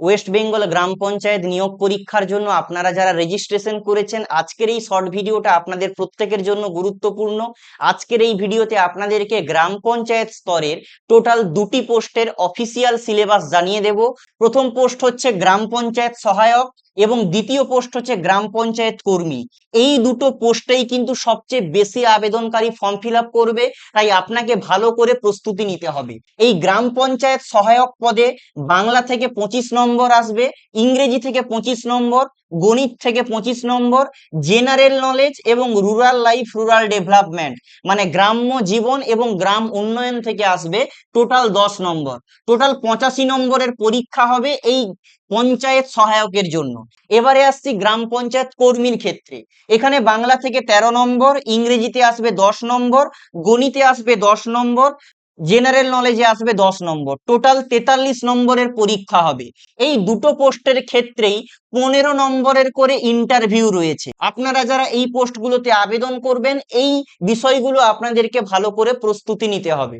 West Bengal গ্রাম পঞ্চায়েত নিয়োগ পরীক্ষার জন্য আপনারা যারা রেজিস্ট্রেশন করেছেন আজকের এই শর্ট ভিডিওটা আপনাদের প্রত্যেকের জন্য গুরুত্বপূর্ণ আজকের এই ভিডিওতে আপনাদেরকে গ্রাম পঞ্চায়েত স্তরের টোটাল দুটি পোস্টের অফিসিয়াল সিলেবাস জানিয়ে দেব প্রথম পোস্ট হচ্ছে গ্রাম পঞ্চায়েত সহায়ক এবং দ্বিতীয় পোস্ট হচ্ছে গ্রাম পঞ্চায়েত কর্মী এই দুটো পোস্টেই কিন্তু সবচেয়ে বেশি আবেদনকারী ফর্ম ফিল করবে তাই আপনাকে ভালো করে প্রস্তুতি নিতে হবে এই গ্রাম পঞ্চায়েত সহায়ক পদে বাংলা থেকে পঁচিশ নম্বর আসবে, ইংরেজি থেকে পঁচিশ নম্বর, গণিত থেকে পঁচিশ নম্বর, জেনারেল নলেজ এবং রুরাল লাইফ, রুরাল ডেভেলপমেন্ট। মানে গ্রাম্য জীবন এবং গ্রাম উন্নয়ন থেকে আসবে টোটাল দশ নম্বর। টোটাল পঁচাশি নম্বরের পরীক্ষা হবে এই পঞ্চায়েত সহায়কের জন্য। এবারে আসছি গ্রাম পঞ্চায়েত কর্মীর ক্ষেত্রে। এখানে বাংলা থেকে ১৩ নম্বর, ইংরেজিতে আসবে দশ নম্বর, গণিতে আসবে দশ নম্বর জেনারেল নলেজে আসবে দশ নম্বর। টোটাল তেতাল্লিশ নম্বরের পরীক্ষা হবে। এই দুটো পোস্টের ক্ষেত্রেই পনেরো নম্বরের করে ইন্টারভিউ রয়েছে। আপনারা যারা এই পোস্টগুলোতে আবেদন করবেন, এই বিষয়গুলো আপনাদেরকে ভালো করে প্রস্তুতি নিতে হবে।